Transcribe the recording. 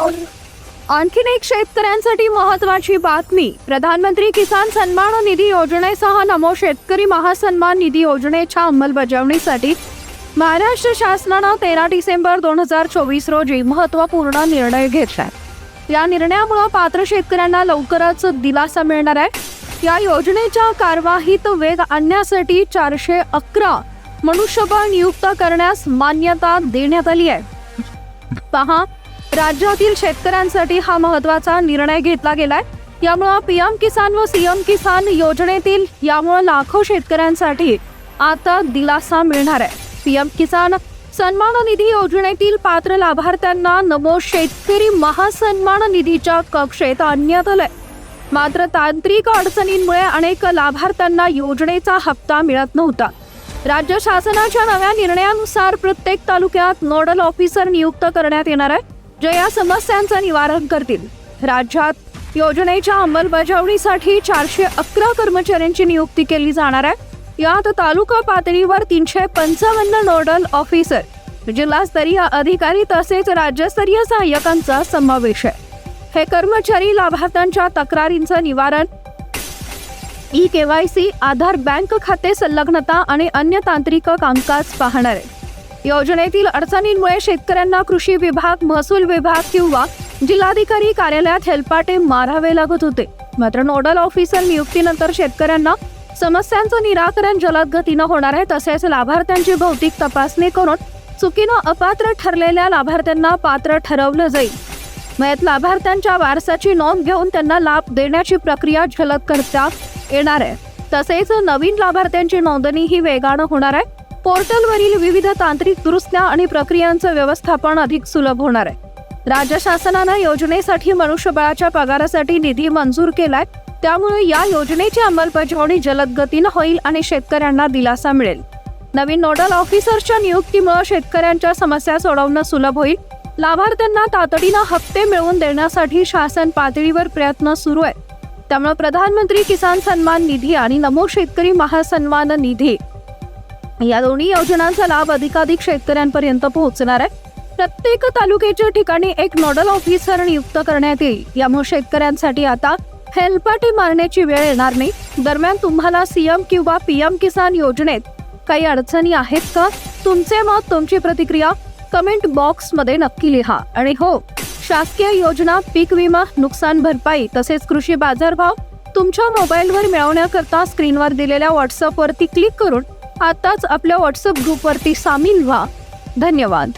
आणखीन एक शेतकऱ्यांसाठी महत्वाची बातमी. प्रधानमंत्री किसान सन्मान निधी योजनेसह नमो शेतकरी महासन्मान निधी योजनेच्या अंमलबजावणीसाठी महाराष्ट्र शासनानं तेरा डिसेंबर दोन हजार चोवीस रोजी महत्त्वपूर्ण निर्णय घेतलाय या निर्णयामुळे पात्र शेतकऱ्यांना लवकरच दिलासा मिळणार आहे. या योजनेच्या कारवाहीत वेग आणण्यासाठी चारशे अकरा मनुष्यबळ नियुक्त करण्यास मान्यता देण्यात आली आहे. पहा राज्यातील शेतकऱ्यांसाठी हा महत्त्वाचा निर्णय घेतला गेलाय. यामुळं पीएम किसान व सीएम किसान योजनेतील यामुळं लाखो शेतकऱ्यांसाठी आता दिलासा मिळणार आहे. पीएम किसान सन्मान निधी योजनेतील पात्र लाभार्थ्यांना नमो शेतकरी महासन्मान निधीच्या कक्षेत आणण्यात आलंय. मात्र तांत्रिक अडचणींमुळे अनेक लाभार्थ्यांना योजनेचा हप्ता मिळत नव्हता. राज्य शासनाच्या नव्या निर्णयानुसार प्रत्येक तालुक्यात नोडल ऑफिसर नियुक्त करण्यात येणार आहे. जे या समस्यांचं निवारण करतील. राज्यात योजनेच्या अंमलबजावणीसाठी चारशे अकरा कर्मचाऱ्यांची नियुक्ती केली जाणार आहे. यात तालुका पातळीवर तीनशे पंचावन्न नोडल ऑफिसर जिल्हास्तरीय अधिकारी तसेच राज्यस्तरीय सहाय्यकांचा समावेश आहे. हे कर्मचारी लाभार्थ्यांच्या तक्रारींचं निवारण ई केवायसी आधार बँक खाते संलग्नता आणि अन्य तांत्रिक कामकाज पाहणार आहे. योजनेतील अडचणींमुळे शेतकऱ्यांना कृषी विभाग महसूल विभाग किंवा जिल्हाधिकारी कार्यालयात हेलपाटे मारावे लागत होते. मात्र नोडल ऑफिसर नियुक्तीनंतर शेतकऱ्यांना समस्यांचं निराकरण जलद गतीनं होणार आहे तसेच लाभार्थ्यांची भौतिक तपासणी करून चुकीनं अपात्र ठरलेल्या लाभार्थ्यांना पात्र ठरवलं जाईल. मयत लाभार्थ्यांच्या वारसाची नोंद घेऊन त्यांना लाभ देण्याची प्रक्रिया जलद करता येणार आहे. तसेच नवीन लाभार्थ्यांची नोंदणी ही वेगानं होणार आहे. पोर्टलवरील विविध तांत्रिक दुरुस्त्या आणि प्रक्रियांचं व्यवस्थापन अधिक सुलभ होणार आहे. राज्य शासनानं योजनेसाठी मनुष्यबळाच्या पगारासाठी निधी मंजूर केलाय. त्यामुळे या योजनेची अंमलबजावणी जलद गतीनं होईल आणि शेतकऱ्यांना दिलासा मिळेल. नवीन नोडल ऑफिसरच्या नियुक्तीमुळे शेतकऱ्यांच्या समस्या सोडवणं सुलभ होईल. लाभार्थ्यांना तातडीनं हप्ते मिळवून देण्यासाठी शासन पातळीवर प्रयत्न सुरू आहेत त्यामुळे प्रधानमंत्री किसान सन्मान निधी आणि नमो शेतकरी महासन्मान निधी या दोन्ही योजनांचा लाभ अधिकाधिक शेतकऱ्यांपर्यंत पोहोचणार आहे. प्रत्येक तालुक्याच्या ठिकाणी एक नोडल ऑफिसर नियुक्त करण्यात येईल. यामुळे शेतकऱ्यांसाठी आता हेलपाटे मारण्याची वेळ येणार नाही. दरम्यान तुम्हाला सीएम किंवा पीएम किसान योजनेत काही अडचणी आहेत का? तुमचे मत तुमची प्रतिक्रिया कमेंट बॉक्समध्ये नक्की लिहा. आणि हो शासकीय योजना पीक विमा नुकसान भरपाई तसेच कृषी बाजारभाव तुमच्या मोबाईलवर मिळवण्याकरता स्क्रीनवर दिलेल्या व्हॉट्सअपवरती क्लिक करून आताच आपल्या व्हॉट्सअप ग्रुपवरती सामील व्हा. धन्यवाद.